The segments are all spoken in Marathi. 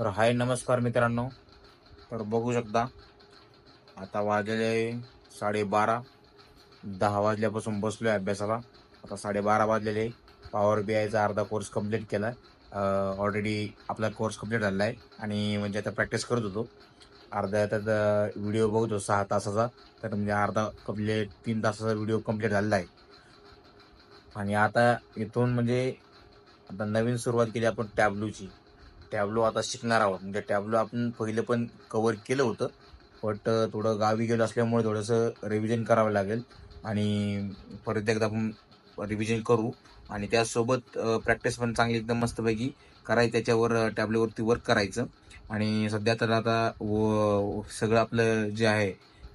तर हाय नमस्कार मित्रांनो. तर बघू शकता आता वाजलेले साडेबारा दहा वाजल्यापासून बसलो आहे अभ्यासाला. आता साडेबारा वाजलेले. पॉवर बी आयचा अर्धा कोर्स कंप्लीट केला ऑलरेडी आपला कोर्स कंप्लीट झाला आहे आणि म्हणजे आता प्रॅक्टिस करत होतो. अर्धा त्यात व्हिडिओ बघतो सहा तासाचा. तर म्हणजे अर्धा कंप्लीट तीन तासाचा व्हिडिओ कंप्लीट झालेला आहे आणि आता इथून म्हणजे आता नवीन सुरुवात केली आपण टॅब्लूची टॅब्लो आता शिकणार आहोत. म्हणजे टॅब्लो आपण पहिले पण कव्हर केलं होतं. बट थोडं गावी गेलो असल्यामुळे थोडंसं रिव्हिजन करावं लागेल. आणि परत एकदा आपण रिव्हिजन करू. आणि त्यासोबत प्रॅक्टिस पण चांगली एकदम मस्तपैकी करायची. त्याच्यावर टॅब्लोवरती वर्क करायचं. आणि सध्या तर आता व सगळं आपलं जे आहे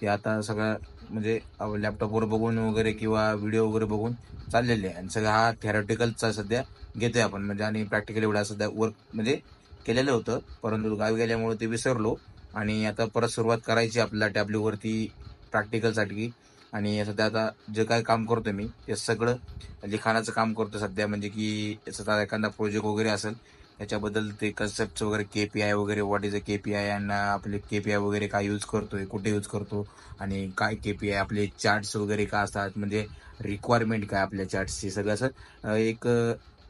ते आता सगळं म्हणजे लॅपटॉपवर बघून वगैरे किंवा व्हिडिओ वगैरे बघून चाललेले आहे. आणि सगळं हा थेरॉटिकलचा सध्या घेतोय आपण. म्हणजे आणि प्रॅक्टिकल एवढा सध्या वर्क म्हणजे केलेलं होतं. परंतु गावी गेल्यामुळे ते विसरलो. आणि आता परत सुरुवात करायची आपल्याला टॅब्ल्यूवरती प्रॅक्टिकलसाठी आणि सध्या आता जे काय काम करतो मी ते सगळं लिखाणाचं काम करतो सध्या. म्हणजे की सध्या एखादा प्रोजेक्ट वगैरे असेल त्याच्याबद्दल ते कन्सेप्ट वगैरे के पी आय वगैरे what is a K P I and आपले के पी आय वगैरे काय यूज करतोय कुठे यूज करतो आणि काय के पी आय आपले चार्ट्स वगैरे काय असतात म्हणजे रिक्वायरमेंट काय आपल्या चार्ट्सची सगळं असं एक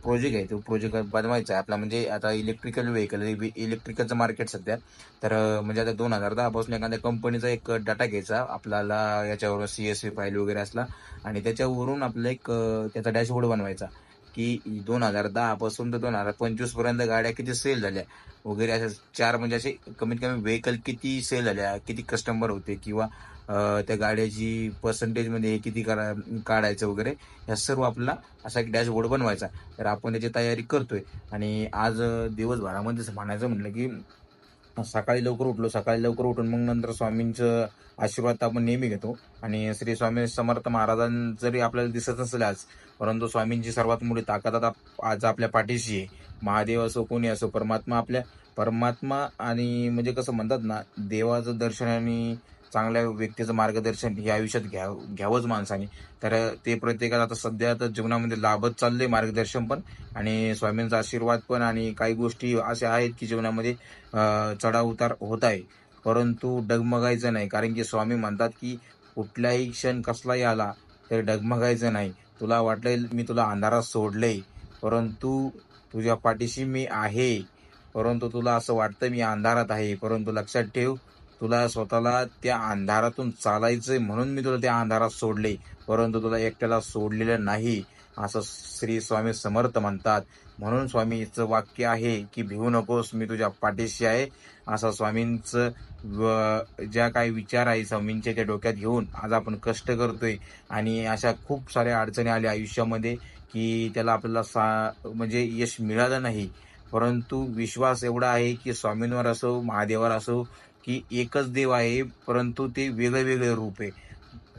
प्रोजेक्ट आहे तो प्रोजेक्ट बनवायचा आहे. आपला म्हणजे आता इलेक्ट्रिकल व्हेकल इलेक्ट्रिकलचं मार्केट सध्या. तर म्हणजे आता दोन हजार दहापासून एखाद्या कंपनीचा एक डाटा घ्यायचा. आपल्याला याच्यावर सी एस व्ही फाईल वगैरे असला आणि त्याच्यावरून आपलं एक त्याचा डॅशबोर्ड बनवायचा की दोन हजार दहापासून तर दोन हजार पंचवीसपर्यंत गाड्या किती सेल झाल्या. वगैरे अशा चार म्हणजे असे कमीत कमी व्हेकल किती सेल झाल्या किती कस्टमर होते किंवा त्या गाड्याची पर्सेंटेजमध्ये किती करा काढायचं वगैरे ह्या सर्व आपला असा एक डॅशबोर्ड बनवायचा. तर आपण त्याची तयारी करतोय. आणि आज दिवसभरामध्ये म्हणायचं म्हटलं की सकाळी लवकर उठलो सकाळी लवकर उठून मग नंतर स्वामींचं आशीर्वाद आपण नेहमी घेतो. आणि श्री स्वामी समर्थ महाराजां जरी आपल्याला दिसत नसले आज परंतु स्वामींची सर्वात मोठी ताकद आता आज आपल्या पाठीशी आहे. महादेव असो कोणी असो परमात्मा आपल्या परमात्मा आणि म्हणजे कसं म्हणतात ना देवाचं दर्शन आणि चांगल्या व्यक्तीचं मार्गदर्शन हे आयुष्यात घ्या घ्यावंच माणसाने. तर ते प्रत्येकाला आता सध्या तर जीवनामध्ये लाभत चाललंय मार्गदर्शन पण आणि स्वामींचा आशीर्वाद पण आणि काही गोष्टी अशा आहेत की जीवनामध्ये चढाउतार होत आहे. परंतु डगमगायचं नाही. कारण की स्वामी म्हणतात की कुठलाही क्षण कसलाही आला तर डगमगायचं नाही. तुला वाटलं मी तुला अंधारात सोडलंय. परंतु तुझ्या पाठीशी मी आहे. परंतु तुला असं वाटतं मी अंधारात आहे. परंतु लक्षात ठेव तुला स्वतःला त्या अंधारातून चालायचंय म्हणून मी तुला त्या अंधारात सोडले परंतु तुला एकट्याला सोडलेलं नाही असं श्री स्वामी समर्थ म्हणतात. म्हणून स्वामीचं वाक्य आहे की भिवू नकोस मी तुझ्या पाठीशी आहे. असं स्वामींचं ज्या काही विचार आहे स्वामींच्या त्या डोक्यात घेऊन आज आपण कष्ट करतोय. आणि अशा खूप साऱ्या अडचणी आल्या आयुष्यामध्ये की त्याला आपल्याला सा म्हणजे यश मिळालं नाही. परंतु विश्वास एवढा आहे की स्वामींवर असो महादेवावर असो की एकच देव आहे परंतु ते वेगळे वेगळे रूप आहे.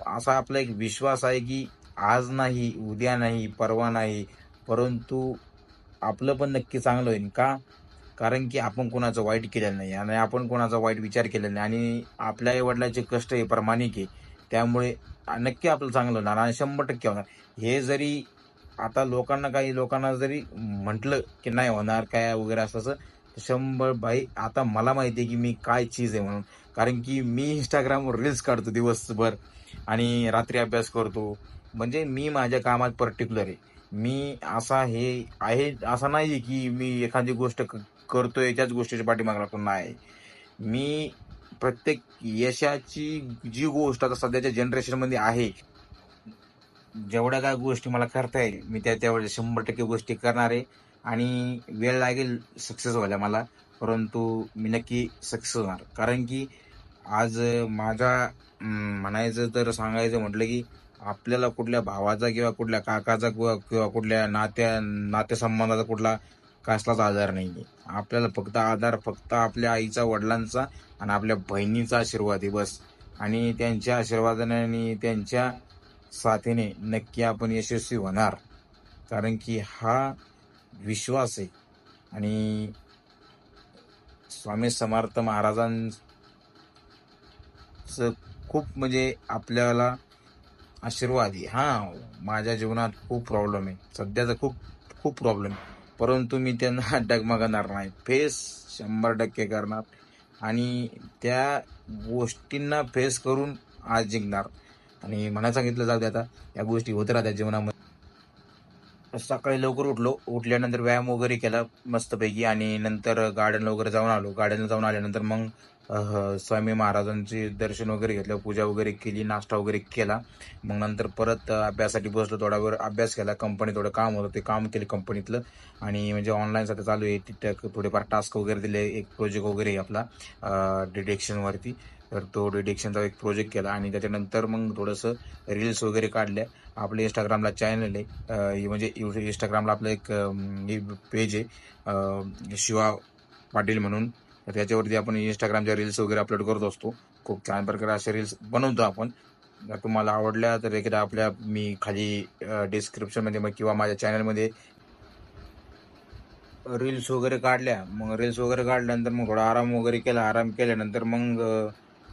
असा आपला एक विश्वास आहे की आज नाही उद्या नाही परवा नाही परंतु आपलं पण नक्की चांगलं होईल का? कारण की आपण कोणाचं वाईट केलेलं नाही आणि आपण कोणाचा वाईट विचार केलेला नाही आणि आपल्या आई वडिलांचे कष्ट हे प्रमाणिक आहे. त्यामुळे नक्की आपलं चांगलं होणार आणि शंभर टक्के होणार. हे जरी आता लोकांना काही लोकांना जरी म्हटलं की नाही होणार काय वगैरे असं शंभर बाई आता मला माहिती आहे की मी काय चीज आहे म्हणून. कारण की मी इंस्टाग्रामवर रील्स काढतो दिवसभर आणि रात्री अभ्यास करतो. म्हणजे मी माझ्या कामात पर्टिक्युलर आहे. मी असा हे आहे असं नाही की मी एखादी गोष्ट करतोय त्याच गोष्टीच्या पाठीमागे लागतो नाही. मी प्रत्येक यशाची जी गोष्ट आता सध्याच्या जनरेशनमध्ये आहे जेवढ्या काय गोष्टी मला करता येईल मी त्या तेवढ्या शंभर टक्के गोष्टी करणार आहे. आणि वेळ लागेल सक्सेस व्हायला मला. परंतु मी नक्की सक्सेस होणार. कारण की आज माझ्या म्हणायचं तर सांगायचं म्हटलं की आपल्याला कुठल्या भावाचा किंवा कुठल्या काकाचा किंवा किंवा कुठल्या नात्या नातेसंबंधाचा कुठला कसलाच आधार नाही आहे आपल्याला फक्त आधार फक्त आपल्या आईचा वडिलांचा आणि आपल्या बहिणीचा आशीर्वाद आहे बस. आणि त्यांच्या आशीर्वादाने आणि त्यांच्या साथीने नक्की आपण यशस्वी होणार. कारण की हा विश्वास आहे. आणि स्वामी समर्थ महाराजांच खूप म्हणजे आपल्याला आशीर्वाद आहे. हा माझ्या जीवनात खूप प्रॉब्लेम आहे. सध्याचा खूप खूप प्रॉब्लेम परंतु मी त्यांना डगमगणार नाही. फेस शंभर टक्के करणार. आणि त्या गोष्टींना फेस करून आज जिंकणार. आणि मला सांगितलं जाऊ दे आता या गोष्टी होत राहत्या जीवनामध्ये. सकाळी लवकर उठलो. उठल्यानंतर व्यायाम वगैरे केला मस्तपैकी. आणि नंतर गार्डन वगैरे जाऊन आलो. गार्डनला जाऊन आल्यानंतर मग स्वामी महाराजांचे दर्शन वगैरे घेतलं. पूजा वगैरे केली नाश्ता वगैरे केला. मग नंतर परत अभ्यासासाठी बसलो. थोडा वेळ अभ्यास केला. कंपनी थोडं काम होतं. ते काम केलं कंपनीतलं आणि म्हणजे ऑनलाईन सध्या चालू आहे. तिथं थोडेफार टास्क वगैरे दिले. एक प्रोजेक्ट वगैरे आपला डिटेक्शनवरती तर तो डिटेक्शनचा एक प्रोजेक्ट केला आणि त्याच्यानंतर मग थोडंसं रील्स वगैरे काढल्या. आपले इंस्टाग्रामला चॅनल आहे. म्हणजे हे म्हणजे इंस्टाग्रामला आपलं एक पेज आहे. शिवा पाटील म्हणून. तर त्याच्यावरती आपण इंस्टाग्रामच्या रील्स वगैरे अपलोड करत असतो. खूप छान प्रकारे असे रील्स बनवतो आपण. जर तुम्हाला आवडल्या तर एकदा आपल्या मी खाली डिस्क्रिप्शनमध्ये मग किंवा माझ्या चॅनलमध्ये रील्स वगैरे काढल्या. मग रील्स वगैरे काढल्यानंतर मग थोडा आराम वगैरे केला. आराम केल्यानंतर मग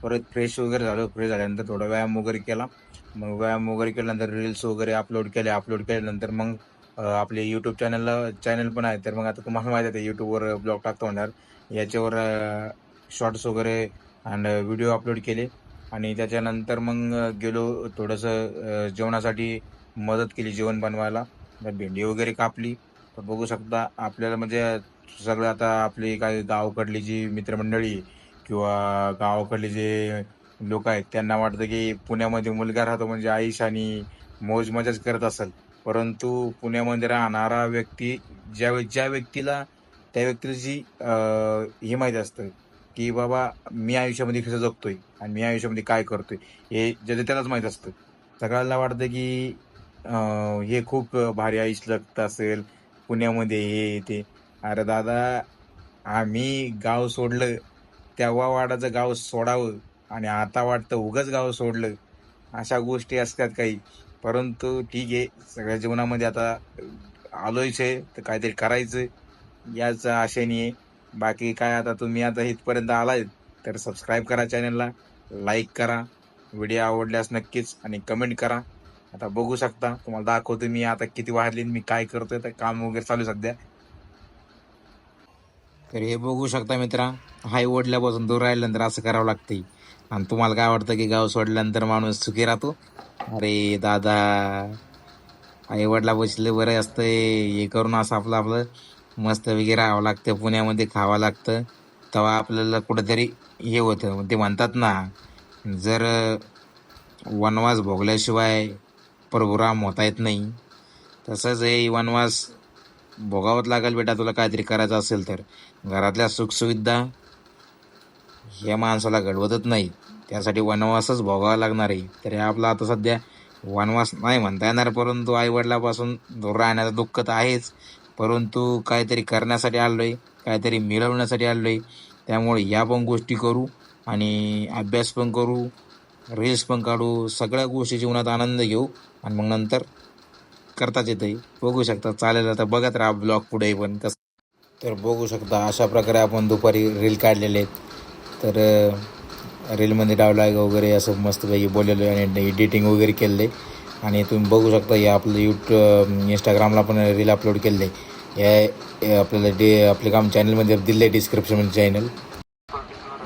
परत फ्रेश वगैरे झालो फ्रेश झाल्यानंतर थोडा व्यायाम वगैरे केला. मग व्यायाम वगैरे केल्यानंतर रील्स वगैरे अपलोड केले अपलोड केल्यानंतर मग आपले यूट्यूब चॅनलला चॅनल पण आहे तर मग आता तुम्हाला माहिती आहे यूट्यूबवर ब्लॉग टाकतो होणार याच्यावर शॉर्ट्स वगैरे अँड व्हिडिओ अपलोड केले. आणि त्याच्यानंतर मग गेलो थोडंसं जेवणासाठी मदत केली जेवण बनवायला. भेंडी वगैरे कापली. तर बघू शकता आपल्याला म्हणजे सगळं आता आपली काही गावकडली जी मित्रमंडळी आहे किंवा गावाकडले जे लोक आहेत त्यांना वाटतं की पुण्यामध्ये मुलगा राहतो म्हणजे आईश आणि मौज मजाच करत असेल. परंतु पुण्यामध्ये राहणारा व्यक्ती ज्या ज्या व्यक्तीला त्या व्यक्तीची हे माहीत असतं की बाबा मी आयुष्यामध्ये कसं जगतोय आणि मी आयुष्यामध्ये काय करतोय हे ज्याचं त्यालाच माहीत असतं. सगळ्यांना वाटतं की हे खूप भारी आयुष्य जगत असेल पुण्यामध्ये हे ते. अरे दादा आम्ही गाव सोडलं तेव्हा वाडाचं गाव सोडावं आणि आता वाटतं उगच गाव सोडलं. अशा गोष्टी असतात काही. परंतु ठीक आहे सगळ्या जीवनामध्ये आता आलोयच आहे तर काहीतरी करायचं. याच आशेने आहे. बाकी काय आता तुम्ही आता इथपर्यंत आलाय तर सबस्क्राईब करा चॅनलला लाईक करा. व्हिडिओ आवडल्यास नक्कीच आणि कमेंट करा. आता बघू शकता तुम्हाला दाखवतो मी आता किती वाढली मी काय करतोय तर काम वगैरे चालू सध्या. तर हे बघू शकता मित्रा हाय ओढल्यापासून दूर राहिल्यानंतर असं करावं लागते आणि तुम्हाला काय वाटतं की गाव सोडल्यानंतर माणूस सुखी राहतो? अरे दादा आई वडला बसले बरं असतं हे करून असं आपलं आपलं मस्त वगैरे राहावं लागतं. पुण्यामध्ये खावं लागतं. तेव्हा आपल्याला कुठंतरी हे होतं. ते म्हणतात ना जर वनवास भोगल्याशिवाय प्रभुराम होता येत नाही तसंच हे वनवास भोगावंच लागेल बेटा. तुला काहीतरी करायचं असेल तर. घरातल्या सुखसुविधा हे माणसाला घडवतच नाही त्यासाठी वनवासच भोगावा लागणार आहे. तर आपला आता सध्या वनवास नाही म्हणता येणार परंतु आईवडिलापासून दूर राहण्याचं दुःख तर आहेच. परंतु काहीतरी करण्यासाठी आलो आहे काहीतरी मिळवण्यासाठी आलो आहे त्यामुळे या पण गोष्टी करू आणि अभ्यास पण करू रील्स पण काढू सगळ्या गोष्टी जीवनात आनंद घेऊ आणि मग नंतर करताच येतं बघू शकता चालेल आता बघत राहा ब्लॉग पुढे पण कसं तर बघू शकता अशा प्रकारे आपण दुपारी रील काढलेले आहेत. तर अ, रीलमध्ये डावलाय वगैरे असं मस्तपैकी बोललेलो आहे आणि एडिटिंग वगैरे केलेलं. आहे आणि तुम्ही बघू शकता हे आपलं यूट्यूब इंस्टाग्रामला पण रील अपलोड केलेलं. आहे हे आपल्याला डे आपल्या काम चॅनलमध्ये दिले आहे चॅनल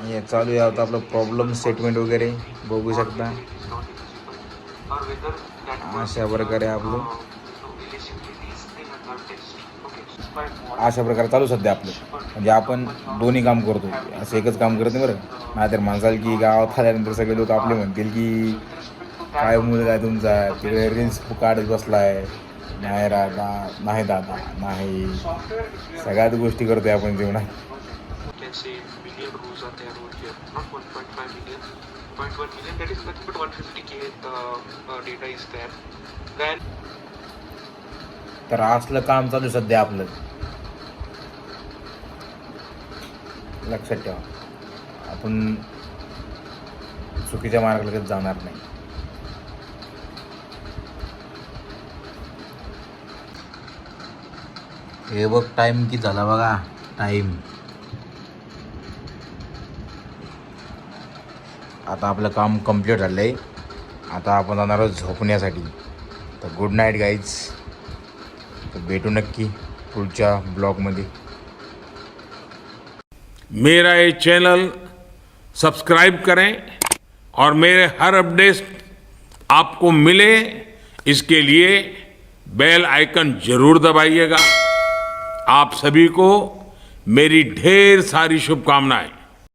हे चालू आहे आता आपलं प्रॉब्लेम स्टेटमेंट वगैरे. बघू शकता. अशा प्रकारे आपलं अशा प्रकारे चालू सध्या आपलं. म्हणजे आपण दोन्ही काम करतो. असं एकच काम करत नाही बरं. नाहीतर माणसाल की गावात आल्यानंतर सगळे लोक आपले म्हणतील की काय मुलगा आहे तुमचा? तिकडे रील्स काढत आहे नाही राहता नाही दादा नाही. सगळ्याच गोष्टी करतोय आपण जीवनात तर असलं काम चालू सध्या आपलं. लक्षात ठेवा. आपण चुकीच्या मार्गाला जाणार नाही. हे बघ टाईम किती झाला बघा. टाईम आता आपलं काम कंप्लीट झालं आहे आता आपण जाणार आहोत झोपण्यासाठी. तर गुड नाईट गाईज तर भेटू नक्की पुढच्या ब्लॉगमध्ये मेरा ये चैनल सब्सक्राइब करें और मेरे हर अपडेट आपको मिले, इसके लिए बेल आइकन ज़रूर दबाइएगा। आप सभी को मेरी ढेर सारी शुभकामनाएँ।